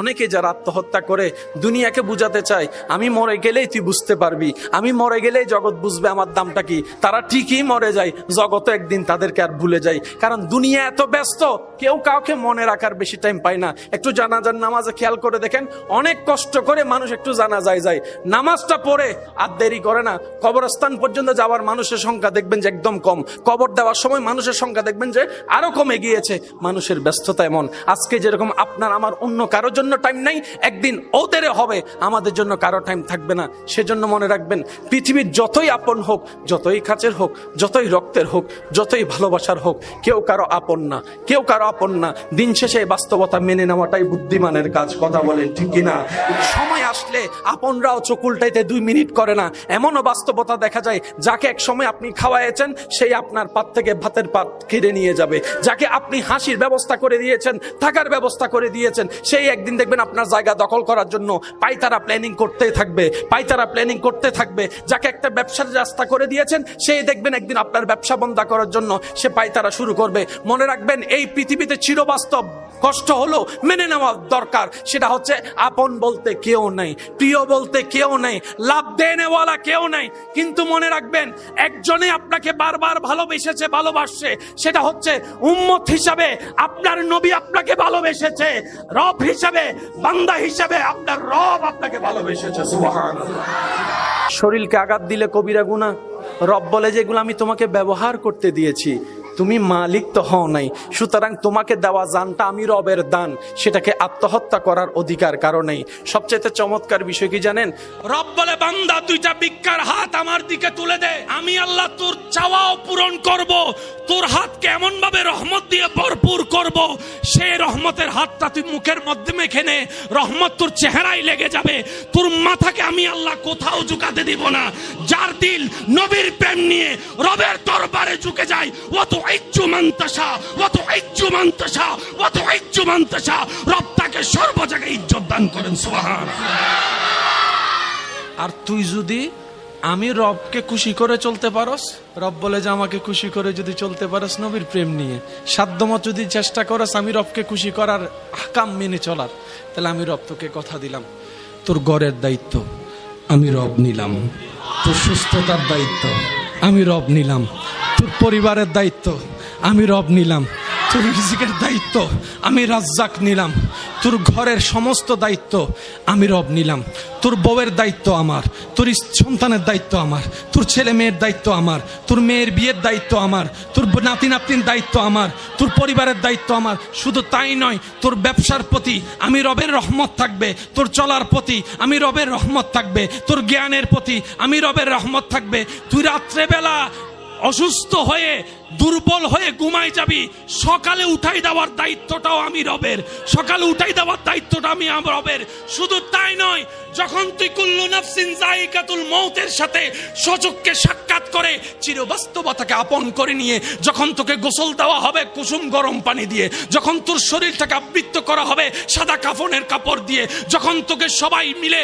অনেকে যারা আত্মহত্যা করে দুনিয়াকে বুঝাতে চায়, আমি মরে গেলেই তুই বুঝতে পারবি। আমি মরে গেলেই জগৎ বুঝবে আমার দামটা কি? তারা ঠিকই মরে যায় জগৎ একদিন তাদেরকে আর ভুলে যায়। কারণ দুনিয়া এত ব্যস্ত, কেউ কাউকে মনে রাখার বেশি টাইম পায় না। একটু জানাজার নামাজে খেয়াল করে দেখেন, অনেক কষ্ট করে মানুষ একটু জানা যায় যায়। নামাজটা পড়ে আর দেরি করে না। কবরস্থান পর্যন্ত যাওয়ার মানুষের সংখ্যা দেখবেন যে একদম কম। কবর দেওয়ার সময় মানুষের সংখ্যা দেখবেন যে আরও কমে গিয়েছে। মানুষের ব্যস্ততা এমন। আজকে যেরকম আপনার, আমার অন্য কারোর জন্য টাইম নাই, একদিন ওদের হবে। আমাদের জন্য কারও টাইম থাকবে না। সেজন্য মনে রাখবেন, পৃথিবীর যতই আপন হোক, যতই কাছের হোক, যতই রক্তের হোক, যতই ভালোবাসার হোক, কেউ কারও আপন না, কেউ কারও আপন না। দিন শেষে বাস্তবতা মেনে নেওয়াটাই বুদ্ধিমানের কাজ, কথা বলেন ঠিক কিনা? সময় আসলে আপনরাও চকুলটাইতে দুই মিনিট করে না। এমনও বাস্তবতা দেখা যায়, যাকে এক সময় আপনি খাওয়াইছেন সেই আপনার পাত থেকে ভাতের পাত খিরে নিয়ে যাবে। যাকে আপনি হাসির ব্যবস্থা করে দিয়েছেন, থাকার ব্যবস্থা করে দিয়েছেন, সেই একদিন দেখবেন আপনার জায়গা দখল করার জন্য পাইতারা প্ল্যানিং করতে থাকবে, পাইতারা প্ল্যানিং করতে থাকবে। যাকে একটা ব্যবসার রাস্তা করে দিয়েছেন সেই দেখবেন একদিন আপনার ব্যবসা বন্ধ করার জন্য সে পাইতারা শুরু করবে। মনে রাখবেন, এই পৃথিবীতে চিরবাস্তব কষ্ট হলো মেনে নেওয়া দরকার। সেটা হচ্ছে আপন বলতে কেউ নেই, প্রিয় বলতে কেউ নেই, লাভ দেনেওয়ালা কেউ নেই। কিন্তু মনে রাখবেন, একজনে আপনাকে বারবার ভালোবেসেছে, ভালোবাসছে। সেটা হচ্ছে উম্মত হিসাবে আপনার নবী আপনাকে ভালোবেসেছে। রব হিসাবে বান্দা হিসাবে আপনার রব আপনাকে ভালোবেসেছে শরীরকে আঘাত দিলে কবিরা গুণা রব বলে যেগুলো আমি তোমাকে ব্যবহার করতে দিয়েছি তুমি মালিক তো হও নাই। সুতরাং তোমাকে দেওয়া জানটা আমি রবের দান। সেটাকে আত্মহত্যা করার অধিকার কারণেই সবচেয়ে চমৎকার বিষয় কি জানেন? রব বলে, বান্দা, দুইটা ভিক্ষার হাত আমার দিকে তুলে দে। আমি আল্লাহ তোর চাওয়াও পূরণ করব। তোর হাতকে এমন ভাবে রহমত দিয়ে ভরপুর করব। সেই রহমতের হাতটা তুই মুখের মধ্যে মেখে নে রহমত তোর চেহারায় লেগে যাবে। তোর মাথাকে আমি আল্লাহ কোথাও ঝুঁকাতে দিব না। যার দিল নবীর প্রেম নিয়ে রবের দরবারে ঝুঁকে যায়। অত রব তাকে দান করেন আর তুই যদি আমি রবকে খুশি করে চলতে পারস, রব বলে যে আমাকে খুশি করে যদি চলতে পারস নবীর প্রেম নিয়ে। সাধ্যমত যদি চেষ্টা করস আমি রবকে খুশি করার হাকাম মেনে চলার, তাহলে আমি রব তোকে কথা দিলাম। তোর গড়ের দায়িত্ব, আমি রব নিলাম। তোর সুস্থতার দায়িত্ব, আমি রব নিলাম। তোর পরিবারের দায়িত্ব, আমি রব নিলাম। তোর রিজিকের দায়িত্ব, আমি রাজ্জাক নিলাম। তোর ঘরের সমস্ত দায়িত্ব, আমি রব নিলাম। তোর বউয়ের দায়িত্ব আমার, তোর সন্তানের দায়িত্ব আমার, তোর ছেলে মেয়ের দায়িত্ব আমার, তোর মেয়ের বিয়ের দায়িত্ব আমার, তোর নাতি নাতির দায়িত্ব আমার, তোর পরিবারের দায়িত্ব আমার। শুধু তাই নয়, তোর ব্যবসার প্রতি আমি রবের রহমত থাকবে, তোর চলার প্রতি আমি রবের রহমত থাকবে, তোর জ্ঞানের প্রতি আমি রবের রহমত থাকবে। তুই রাত্রেবেলা অসুস্থ হয়ে, দুর্বল হয়ে ঘুমাই যাবি, সকালে উঠাই দেওয়ার দায়িত্বটাও আমি রবের। সকালে উঠাই দেওয়ার দায়িত্বটা আমি রবের। শুধু তাই নয়, যখন তুই কুল্লু নাফসিন জাইকাতুল মৌতের সাথে সচককে সাক্ষাৎ করে, চিরবাস্তবতাকে আপন করে নিয়ে, যখন তোকে গোসল দেওয়া হবে কুসুম গরম পানি দিয়ে, যখন তোর শরীরটাকে আবৃত্ত করা হবে সাদা কাফনের কাপড় দিয়ে, যখন তোকে সবাই মিলে